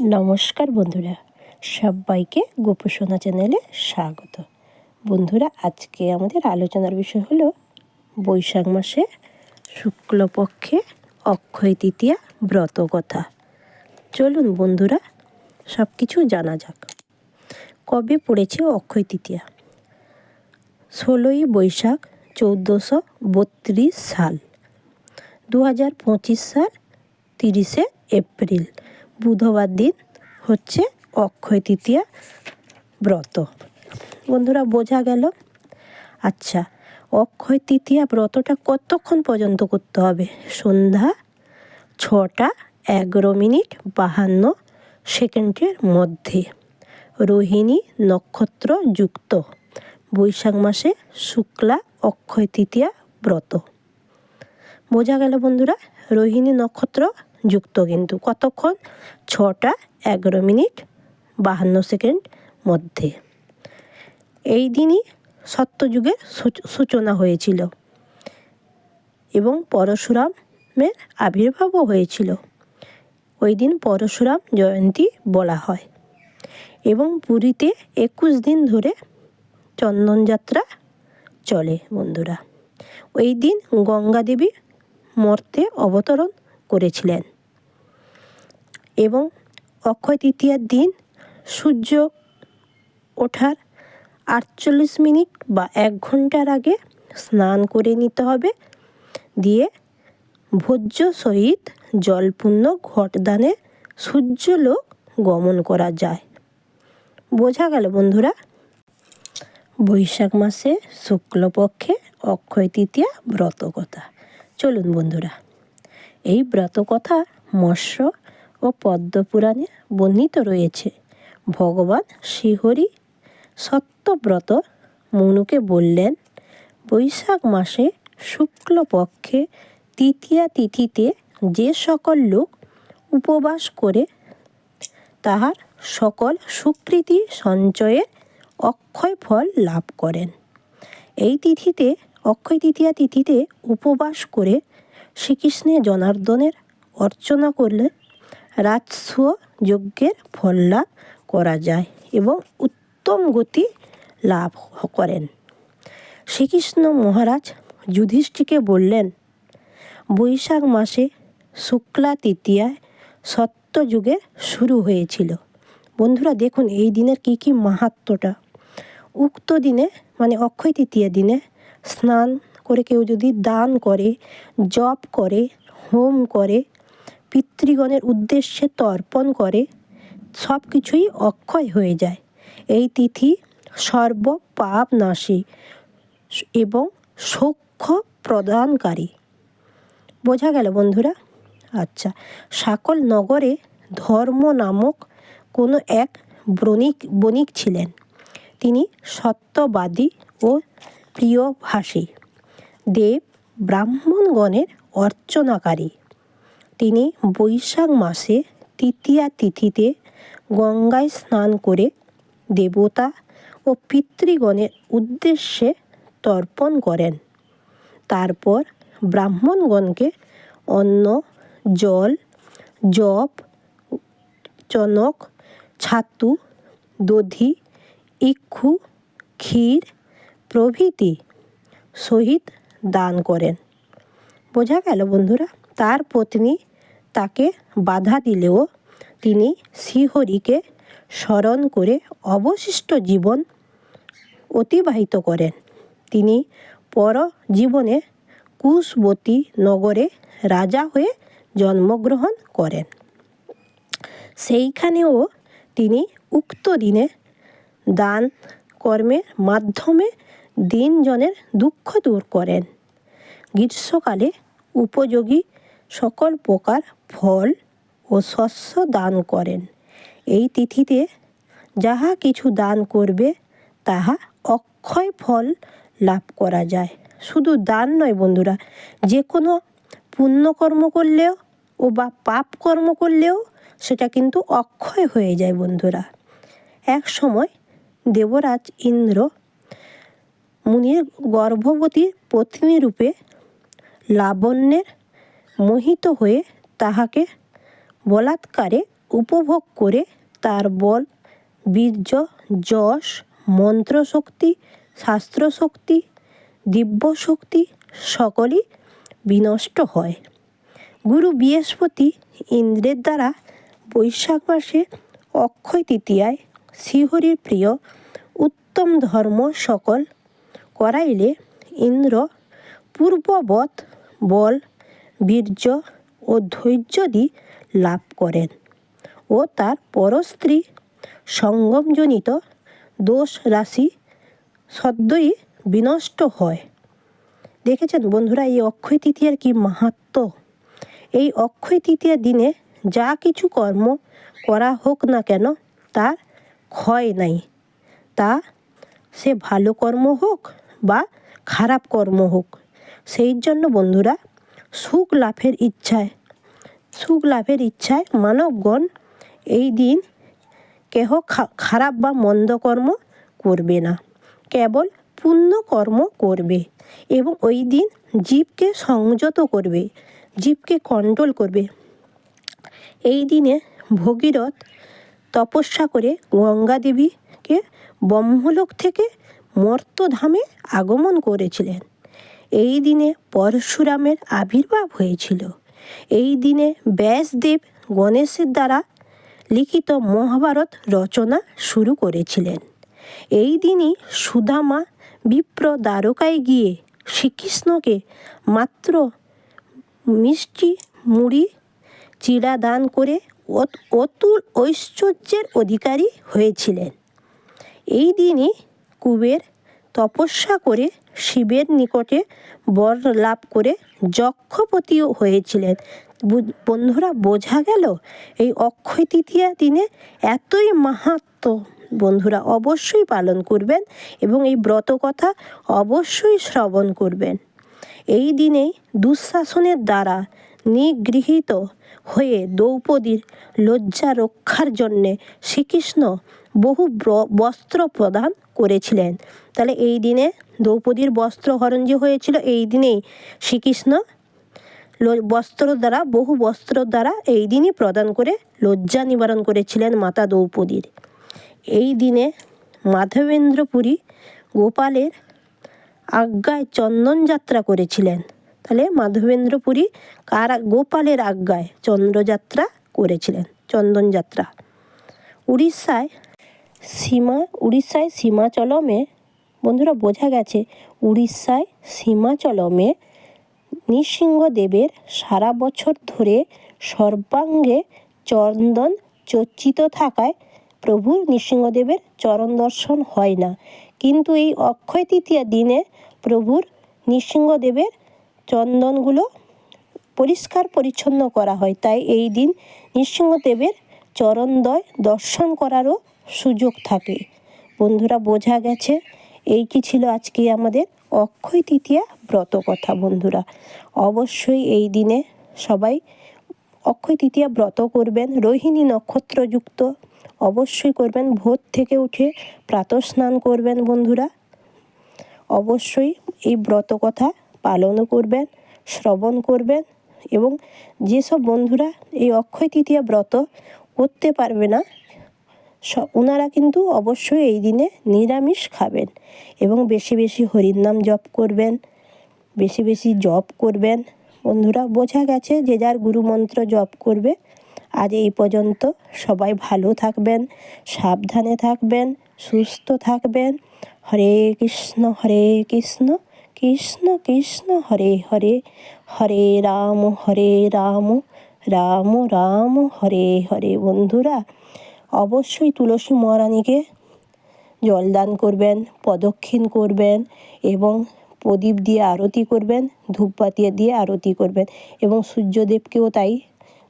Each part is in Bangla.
নমস্কার বন্ধুরা, সবাইকে গোপসোনা চ্যানেলে স্বাগত। বন্ধুরা, আজকে আমাদের আলোচনার বিষয় হলো বৈশাখ মাসে শুক্লপক্ষে অক্ষয় তৃতীয়া ব্রত কথা। চলুন বন্ধুরা সব কিছু জানা যাক। কবে পড়েছে অক্ষয় তৃতীয়া? ষোলোই বৈশাখ চৌদ্দশো বত্রিশ সাল দু হাজার পঁচিশ সাল তিরিশে এপ্রিল। বুধবার দিন হচ্ছে অক্ষয় তৃতীয়া ব্রত। বন্ধুরা, বোঝা গেল? আচ্ছা অক্ষয় তৃতীয়া ব্রতটা কতক্ষণ পর্যন্ত করতে হবে? সন্ধ্যা ছটা এগারো মিনিট বাহান্ন সেকেন্ডের মধ্যে। রোহিণী নক্ষত্র যুক্ত। বৈশাখ মাসে শুক্লা অক্ষয় তৃতীয়া ব্রত। বোঝা গেল বন্ধুরা? রোহিণী নক্ষত্র যুক্ত কিন্তু কতক্ষণ? ছটা এগারো মিনিট বাহান্ন সেকেন্ড মধ্যে। এই দিনই সত্যযুগের সূচনা হয়েছিল এবং পরশুরামের আবির্ভাবও হয়েছিল। ওই দিন পরশুরাম জয়ন্তী বলা হয় এবং পুরীতে একুশ দিন ধরে চন্দনযাত্রা চলে বন্ধুরা। ওই দিন গঙ্গা দেবী মর্তে অবতরণ করেছিলেন। এবং অক্ষয় তৃতীয়ার দিন সূর্য ওঠার আটচল্লিশ মিনিট বা এক ঘণ্টার আগে স্নান করে নিতে হবে। দিয়ে ভোজ্য সহিত জলপূর্ণ ঘটদানে সূর্যলোক গমন করা যায়। বোঝা গেল বন্ধুরা, বৈশাখ মাসে শুক্লপক্ষে অক্ষয় তৃতীয়া ব্রত কথা। চলুন বন্ধুরা। এই ব্রত কথা মৎস্য ও পদ্মপুরাণে বর্ণিত রয়েছে। ভগবান শ্রীহরি সত্যব্রত মনুকে বললেন, বৈশাখ মাসে শুক্লপক্ষে তৃতীয়া তিথিতে যে সকল লোক উপবাস করে, তাহার সকল সুকৃতি সঞ্চয়ের অক্ষয় ফল লাভ করেন। এই তিথিতে, অক্ষয় তৃতীয়া তিথিতে উপবাস করে শ্রীকৃষ্ণের জনার্দনের অর্চনা করলে রাজস্ব যজ্ঞের ফল লাভ করা যায় এবং উত্তম গতি লাভ করেন। শ্রীকৃষ্ণ মহারাজ যুধিষ্ঠিকে বললেন, বৈশাখ মাসে শুক্লা তৃতীয়ায় সত্যযুগের শুরু হয়েছিল। বন্ধুরা, দেখুন এই দিনের কী কী মাহাত্মটা। উক্ত দিনে মানে অক্ষয় তৃতীয়া দিনে স্নান করে কেউ যদি দান করে, জপ করে, হোম করে, পিতৃগণের উদ্দেশ্যে তর্পণ করে সব কিছুই অক্ষয় হয়ে যায়। এই তিথি সর্ব পাপ নাশী এবং সৌক্ষ প্রদানকারী। বোঝা গেল বন্ধুরা? আচ্ছা সকল নগরে ধর্ম নামক কোনো এক বণিক বণিক ছিলেন। তিনি সত্যবাদী ও প্রিয়ভাষী। দেব ব্রাহ্মণগণের অর্চনাকারী। তিনি বৈশাখ মাসে তৃতীয়া তিথিতে গঙ্গায় স্নান করে দেবতা ও পিতৃগণের উদ্দেশ্যে তর্পণ করেন। তারপর ব্রাহ্মণগণকে অন্ন, জল, জপ, চনক, ছাতু, দধি, ইক্ষু, ক্ষীর প্রভৃতি সহিত দান করেন। বোঝা গেল বন্ধুরা, তার পত্নী তাকে বাধা দিলেও তিনি শ্রীহরিকে স্মরণ করে অবশিষ্ট জীবন অতিবাহিত করেন। তিনি পর জীবনে কুশবতী নগরে রাজা হয়ে জন্মগ্রহণ করেন। সেইখানেও তিনি উক্ত দিনে দান কর্মের মাধ্যমে দিনজনের দুঃখ দূর করেন। গ্রীষ্মকালে উপযোগী সকল প্রকার ফল ও শস্য দান করেন। এই তিথিতে যাহা কিছু দান করবে, তাহা অক্ষয় ফল লাভ করা যায়। শুধু দান নয় বন্ধুরা, যে কোনো পুণ্যকর্ম করলেও ও বা পাপ কর্ম করলেও সেটা কিন্তু অক্ষয় হয়ে যায় বন্ধুরা। এক সময় দেবরাজ ইন্দ্র মুনির গর্ভবতী পত্নী রূপে লাবণ্যের মোহিত হয়ে তাহাকে বলাৎকারে উপভোগ করে তার বল, বীর্য, যশ, মন্ত্রশক্তি, শাস্ত্রশক্তি দিব্য শক্তি সকলই বিনষ্ট হয়। গুরু বৃহস্পতি ইন্দ্রের দ্বারা বৈশাখ মাসে অক্ষয় তৃতীয়ায় শ্রীহরির প্রিয় উত্তম ধর্ম সকল করাইলে ইন্দ্র পূর্ববৎ বল, বীর্য ও ধৈর্যদি লাভ করেন ও তার পরস্ত্রী সঙ্গমজনিত দোষ রাশি সদ্যই বিনষ্ট হয়। দেখেছেন বন্ধুরা, এই অক্ষয় তৃতীয়ার কি মাহাত্ম? এই অক্ষয় তৃতীয়ার দিনে যা কিছু কর্ম করা হোক না কেন, তার ক্ষয় নাই। তা সে ভালো কর্ম হোক বা খারাপ কর্ম হোক। সেই জন্য বন্ধুরা, সুখ লাভের ইচ্ছায়, সুখ লাভের ইচ্ছায় মানবগণ এই দিন কেহ খারাপ বা মন্দ কর্ম করবে না। কেবল পুণ্য কর্ম করবে এবং ওই দিন জীবকে সংযত করবে, জীবকে কন্ট্রোল করবে। এই দিনে ভগীরথ তপস্যা করে গঙ্গা দেবীকে ব্রহ্মলোক থেকে মর্তধামে আগমন করেছিলেন। এই দিনে পরশুরামের আবির্ভাব হয়েছিল। এই দিনে ব্যাসদেব গণেশের দ্বারা লিখিত মহাভারত রচনা শুরু করেছিলেন। এই দিনই সুদামা বিপ্র দ্বারকায় গিয়ে শ্রীকৃষ্ণকে মাত্র মিষ্টি মুড়ি চিড়া দান করে অতুল ঐশ্বর্যের অধিকারী হয়েছিলেন। এই দিনই কুবের তপস্যা করে শিবের নিকটে বর লাভ করে যক্ষপতিও হয়েছিলেন। বন্ধুরা, বোঝা গেল এই অক্ষয় তৃতীয়া দিনে এতই মাহাত্ম, বন্ধুরা, অবশ্যই পালন করবেন এবং এই ব্রত কথা অবশ্যই শ্রবণ করবেন। এই দিনেই দুঃশাসনের দ্বারা নিগৃহীত হয়ে দ্রৌপদীর লজ্জা রক্ষার জন্যে শ্রীকৃষ্ণ বহু বস্ত্র প্রদান করেছিলেন। তাহলে এই দিনে দ্রৌপদীর বস্ত্র হরণ যে হয়েছিল এই দিনেই শ্রীকৃষ্ণ বস্ত্র দ্বারা, বহু বস্ত্র দ্বারা এই দিনই প্রদান করে লজ্জা নিবারণ করেছিলেন মাতা দ্রৌপদীর। এই দিনে মাধবেন্দ্রপুরী গোপালের আজ্ঞায় চন্দন যাত্রা করেছিলেন। তাহলে মাধবেন্দ্রপুরী কার, গোপালের আজ্ঞায় চন্দ্রযাত্রা করেছিলেন চন্দনযাত্রা উড়িষ্যায় সীমা, উড়িষ্যায় সীমাচলমে, বন্ধুরা বোঝা গেছে, উড়িষ্যায় সীমাচলমে নৃসিংহদেবের সারা বছর ধরে সর্বাঙ্গে চন্দন চর্চিত থাকায় প্রভু নৃসিংহদেবের চরণ দর্শন হয় না। কিন্তু এই অক্ষয় তৃতীয়া দিনে প্রভুর নৃসিংহদেবের চন্দনগুলো পরিষ্কার পরিচ্ছন্ন করা হয়। তাই এই দিন নৃসিংহদেবের চরণদয় দর্শন করারও সুযোগ থাকে। বন্ধুরা, বোঝা গেছে? এই কি ছিল আজকে আমাদের অক্ষয় তৃতীয়া ব্রত কথা, বন্ধুরা? অবশ্যই এই দিনে সবাই অক্ষয় তৃতীয়া ব্রত করবেন। রোহিণী নক্ষত্রযুক্ত অবশ্যই করবেন। ভোর থেকে উঠে প্রাতঃস্নান করবেন, বন্ধুরা। অবশ্যই এই ব্রত কথা পালনও করবেন, শ্রবণ করবেন এবং যেসব বন্ধুরা এই অক্ষয় তৃতীয়া ব্রত করতে পারবে না ওনারা কিন্তু অবশ্যই এই দিনে নিরামিষ খাবেন এবং বেশি বেশি হরিনাম জপ করবেন, বেশি বেশি জপ করবেন। বন্ধুরা, বোঝা গেছে যে যার গুরুমন্ত্র জপ করবে, আজ এই পর্যন্ত সবাই ভালো থাকবেন, সাবধানে থাকবেন, সুস্থ থাকবেন। হরে কৃষ্ণ হরে কৃষ্ণ কৃষ্ণ কৃষ্ণ, হরে হরে। হরে রাম হরে রাম রাম রাম, হরে হরে। বন্ধুরা অবশ্যই তুলসী মহারানীকে জলদান করবেন প্রদক্ষিণ করবেন এবং প্রদীপ দিয়ে আরতি করবেন ধূপবাতি দিয়ে আরতি করবেন এবং সূর্যদেবকেও তাই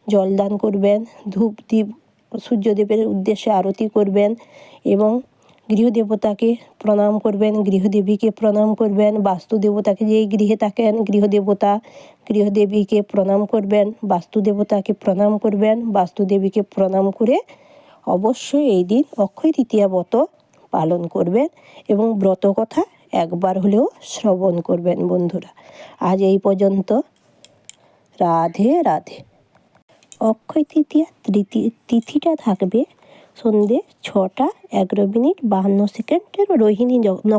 জলদান করবেন, ধূপ দ্বীপ সূর্যদেবের উদ্দেশ্যে আরতি করবেন এবং গৃহদেবতাকে প্রণাম করবেন, গৃহদেবীকে প্রণাম করবেন, বাস্তুদেবতাকে যেই গৃহে থাকেন, গৃহদেবতা গৃহদেবীকে প্রণাম করবেন, বাস্তুদেবতাকে প্রণাম করবেন, বাস্তুদেবীকে প্রণাম করে অবশ্যই এই দিন অক্ষয় তৃতীয়া ব্রত পালন করবেন এবং ব্রত কথা একবার হলেও শ্রবণ করবেন বন্ধুরা। আজ এই পর্যন্ত। রাধে রাধে। অক্ষয় তৃতীয়া তিথিটা থাকবে সন্ধে ছটা এগারো মিনিট বাহান্ন সেকেন্ডের রোহিণী নক্ষত্র